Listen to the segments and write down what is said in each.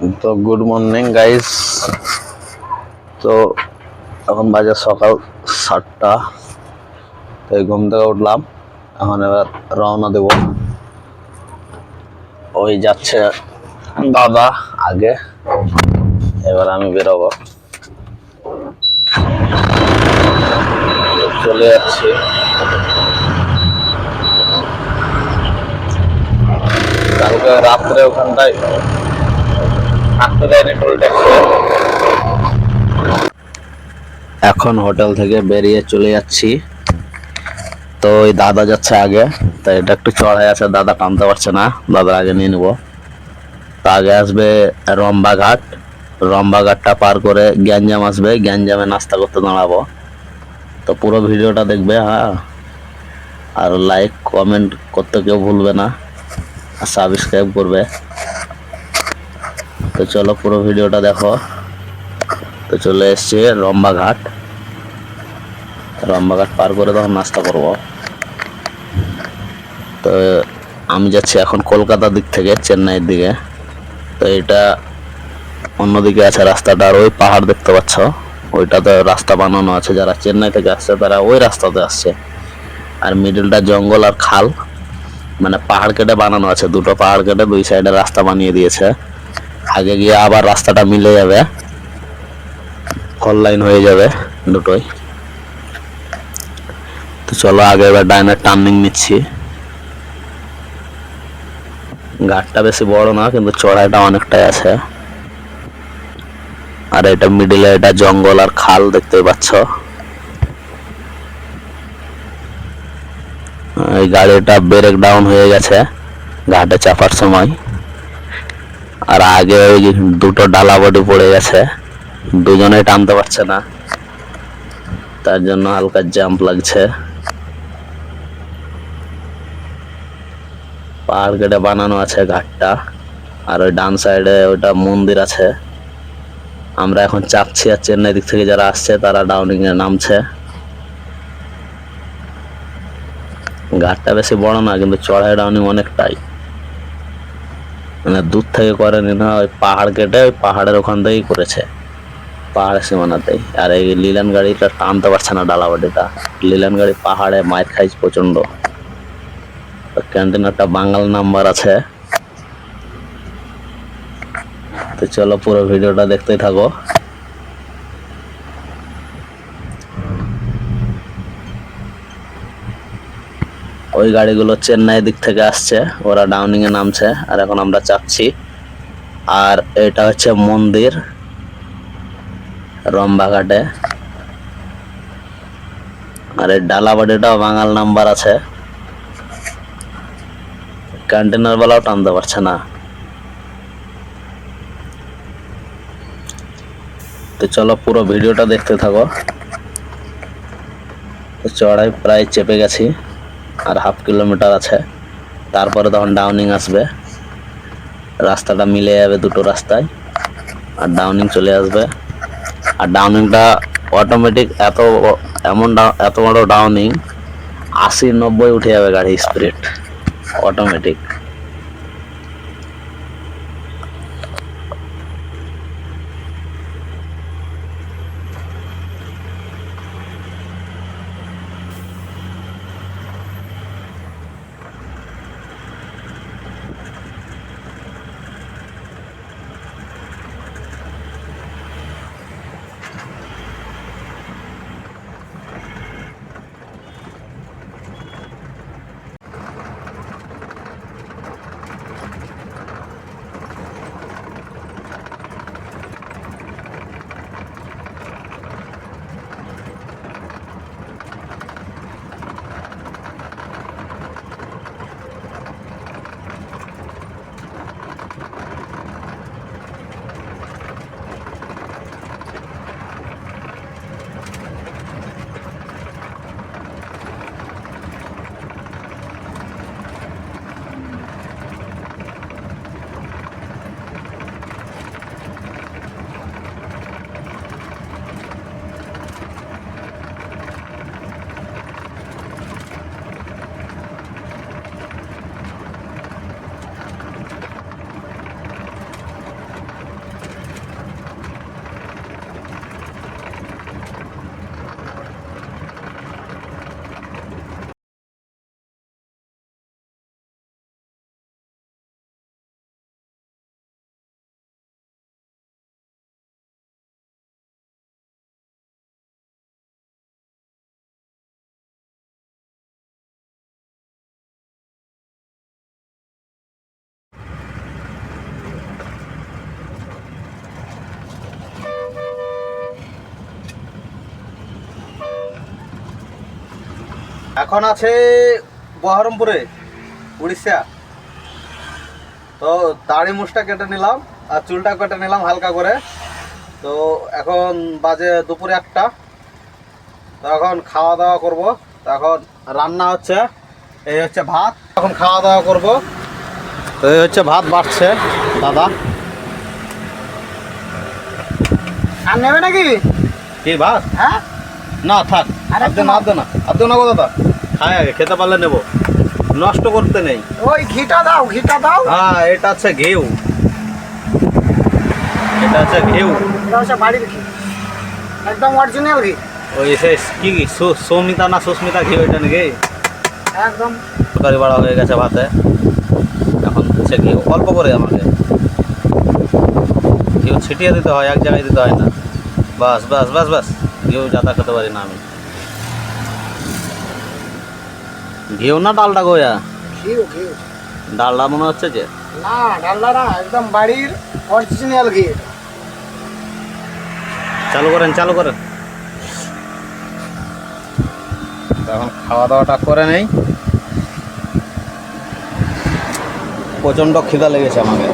তো good morning guys তো এখন বাজে সকাল সাতটা। তো এই ঘুম থেকে উঠলাম। এখন এবার রওনা দেব। ওই যাচ্ছে দাদা আগে। এবার আমি বেরোবো। চলে যাচ্ছি। কালকে রাত্রে ওখানটায় এখন হোটেল থেকে বেরিয়ে চলে যাচ্ছি। তো ওই দাদা যাচ্ছে আগে তো এটা একটু চড়াই আছে, দাদা টানতে পারছে না দাদার আগে নিয়ে নেব। তা আগে আসবে রম্বাঘাট। রম্বাঘাটটা পার করে গ্যাঞ্জাম আসবে, গ্যাঞ্জামে নাস্তা করতে দাঁড়াবো। তো পুরো ভিডিওটা দেখবে হ্যাঁ? আর লাইক কমেন্ট করতে কেউ ভুলবে না, আর সাবস্ক্রাইব করবে। তো চলো পুরো ভিডিওটা দেখো। তো চলে এসছে রম্বাঘাট। রম্বাঘাট পার করে তখন নাস্তা করব। তো আমি যাচ্ছি এখন কলকাতার দিক থেকে, চেন্নাইয়ের দিকে। তো এটা অন্যদিকে আছে রাস্তাটা, আর ওই পাহাড় দেখতে পাচ্ছ। ওইটাতে রাস্তা বানানো আছে, যারা চেন্নাই থেকে আসছে তারা ওই রাস্তাতে আসছে। আর মিডলটা জঙ্গল আর খাল। মানে পাহাড় কেটে বানানো আছে, দুটো পাহাড় কেটে দুই সাইডে রাস্তা বানিয়ে দিয়েছে। আগে গিয়ে আবার রাস্তাটা মিলে যাবে। ফল লাইন হয়ে যাবে দুটোই। তো চলো আগে এবার ডাইনের টার্নিং নিচ্ছি। ঘাটটা বেশি বড় না, কিন্তু চড়াইটা অনেকটাই আছে। আর এটা মিডিলে এটা জঙ্গল আর খাল দেখতে পাচ্ছ। এই গাড়িটা ব্রেক ডাউন হয়ে গেছে, ঘাটে চাপার সময়। আর আগে ওই দুটো ডালা বডি পড়ে গেছে দুজনেই টানতে পারছে না। তার জন্য হালকা জাম্প লাগছে। পাহাড় কেটে বানানো আছে ঘাটটা, আর ওই ডান সাইডে ওইটা মন্দির আছে। আমরা এখন চাপছি আর চেন্নাই দিক থেকে যারা আসছে, তারা ডাউনিং এ নামছে। ঘাটটা বেশি বড় না, কিন্তু চড়াই ডাউনিং অনেকটাই। মানে দূর থেকে করে না ওই পাহাড় কেটে ওই পাহাড়ের ওখান থেকেই করেছে। পাহাড়ের সীমানাতেই। আর এই লিলান গাড়িটা টানতে পারছে না ডালাবাটিটা। লিলান গাড়ি পাহাড়ে মায়ের খাইছে প্রচণ্ড ক্যান্টিন একটা বাঙাল নাম্বার আছে। তো চলো পুরো ভিডিওটা দেখতেই থাকো। ওই গাড়িগুলো চেন্নাই দিক থেকে আসছে, ওরা ডাউনিং এ নামছে, আর এখন আমরা চাপছি। আর এটা হচ্ছে মন্দির, রম্বাঘাটে। আর এই ডালাবাড়িটাও বাঙাল নাম্বার আছে। কন্টেনার বেলাও টানতে পারছে না। তো চলো পুরো ভিডিওটা দেখতে থাকো। তো চড়াই প্রায় চেপে গেছি। আর হাফ কিলোমিটার আছে। তারপরে তখন ডাউনিং আসবে। রাস্তাটা মিলে যাবে দুটো রাস্তায়। আর ডাউনিং চলে আসবে। আর ডাউনিংটা অটোমেটিক এত এমন এত বড় ডাউনিং আশি নব্বই উঠে যাবে গাড়ি স্পিড অটোমেটিক এখন আছে বহরমপুরে উড়িষ্যা। তো দাড়ি মুছটা কেটে নিলাম আর চুলটা কেটে নিলাম হালকা করে। তো এখন বাজে দুপুরে একটা। তো এখন খাওয়া দাওয়া করব। এখন রান্না হচ্ছে এই হচ্ছে ভাত। এখন খাওয়া দাওয়া করব। তো এই হচ্ছে ভাত বাড়ছে দাদা। আর নেবে নাকি? কি ভাত? হ্যাঁ? না থাক। আর আর একটু না না। আর না গো দাদা। খাই আগে খেতে পারলে নেব। নষ্ট করতে নেই। ওই ঘিটা দাও ঘিটা দাও। হ্যাঁ এটা হচ্ছে ঘেউ। এটা হচ্ছে ঘেউ। এটা হচ্ছে বাড়ির ঘি। একদম অরিজিনাল ঘি। ওই সে কি সৌমিতা না সুস্মিতা ঘেউ এটা নাকি? একদম। তরকারি বাড়া হয়ে গেছে ভাতে। এখন হচ্ছে ঘেউ। অল্প করে আমাকে। ঘেউ ছিটিয়ে দিতে হয় এক জায়গায় দিতে হয় না। বাস বাস বাস বাস। ঘেউ যাতা খেতে পারি না আমি। ঘেউ না ডালটা গোয়া? ঘিউ ঘিউ। ডালটা মনে হচ্ছে যে। না ডালটা না একদম বাড়ির অরিজিনাল ঘি চালু করেন চালু করেন। এখন খাওয়া দাওয়াটা করে নেই। প্রচণ্ড খিদা লেগেছে আমাকে।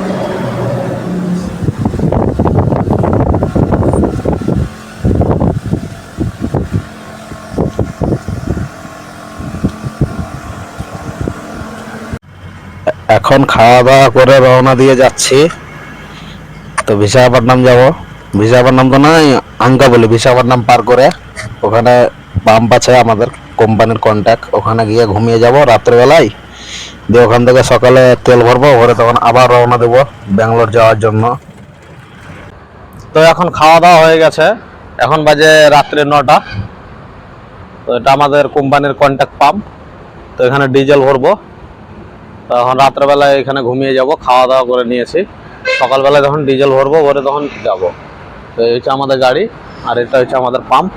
এখন খাওয়া দাওয়া করে রওনা দিয়ে যাচ্ছি। তো বিশাখাপট্টনম যাব। বিশাখাপট্টনম তো নয় আঙ্কা বলি বিশাখাপট্টনম পার করে। ওখানে পাম্প আছে আমাদের কোম্পানির কন্ট্যাক্ট ওখানে গিয়ে ঘুমিয়ে যাব রাত্রেবেলায়। দিয়ে ওখান থেকে সকালে তেল ভরবো, ভরে তখন আবার রওনা দেবো ব্যাঙ্গালোর যাওয়ার জন্য। তো এখন খাওয়া দাওয়া হয়ে গেছে। এখন বাজে রাত্রে নটা। তো এটা আমাদের কোম্পানির কন্ট্যাক্ট পাম্প তো এখানে ডিজেল ভরবো। তো এখন রাত্রেবেলায় এখানে ঘুমিয়ে যাব খাওয়া দাওয়া করে নিয়েছি। সকালবেলায় যখন ডিজেল ভরবো, ভরে তখন যাব। তো এই হচ্ছে আমাদের গাড়ি, আর এটা হচ্ছে আমাদের পাম্প।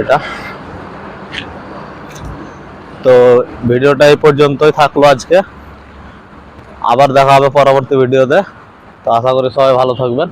এটা। তো ভিডিওটা এই পর্যন্তই থাকল আজকে। আবার দেখা হবে পরবর্তী ভিডিওতে। তো আশা করি সবাই ভালো থাকবেন।